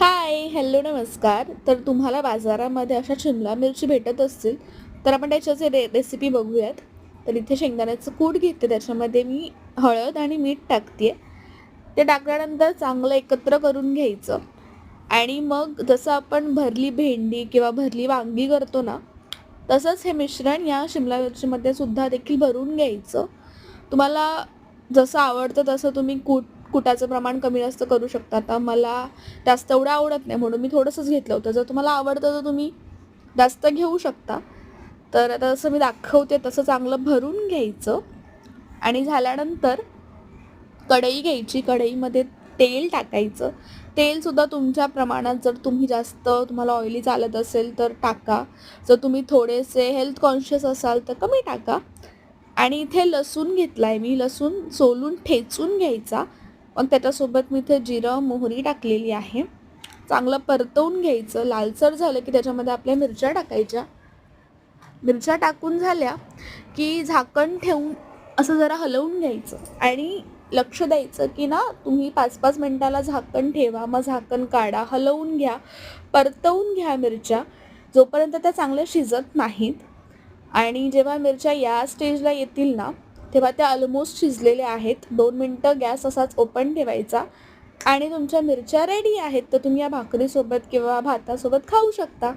Hi hello नमस्कार. तर तुम्हाला बाजारामध्ये अशा शिमला मिरची भेटत असतील तर आपण त्याच्याचे रे रेसिपी बघूयात. तर इथे शेंगदाण्याचं कूट घेते त्याच्यामध्ये मी हळद आणि मीठ टाकते ते टाकल्यानंतर चांगलं एकत्र करून घ्यायचं. आणि मग जसं आपण भरली भेंडी किंवा भरली वांगी करतो ना तसंच हे मिश्रण या शिमला मिरचीमध्ये सुद्धा देखील भरून घ्यायचं. तुम्हाला जसं आवडतं तसं तुम्ही कूट कुटाचं प्रमाण कमी जास्त करू शकता. आता मला जास्त एवढं आवडत नाही म्हणून मी थोडंसंच घेतलं होतं. जर तुम्हाला आवडतं तर तुम्ही जास्त घेऊ शकता. तर आता जसं मी दाखवते तसं चांगलं भरून घ्यायचं. आणि झाल्यानंतर कढई घ्यायची. कढईमध्ये तेल टाकायचं. तेलसुद्धा तुमच्या प्रमाणात जर तुम्ही जास्त तुम्हाला ऑइली चालत असेल तर टाका. जर तुम्ही थोडेसे हेल्थ कॉन्शियस असाल तर कमी टाका. आणि इथे लसूण घेतला आहे मी. लसूण सोलून ठेचून घ्यायचा. मग त्याच्यासोबत मी इथे जिरं मोहरी टाकलेली आहे. चांगलं परतवून घ्यायचं. लालसर झालं की त्याच्यामध्ये आपल्या मिरच्या टाकायच्या. मिरच्या टाकून झाल्या की झाकण ठेवून असं जरा हलवून घ्यायचं. आणि लक्ष द्यायचं की ना तुम्ही पाच पाच मिनटाला झाकण ठेवा. मग झाकण काढा हलवून घ्या. परतवून घ्या मिरच्या. जोपर्यंत त्या चांगल्या शिजत नाहीत. आणि जेव्हा मिरच्या या स्टेजला येतील ना तेव्हा त्या ऑलमोस्ट शिजलेल्या आहेत. दोन मिनटं गॅस असाच ओपन ठेवायचा. आणि तुमच्या मिरच्या रेडी आहेत तर तुम्ही या भाकरीसोबत किंवा भातासोबत खाऊ शकता.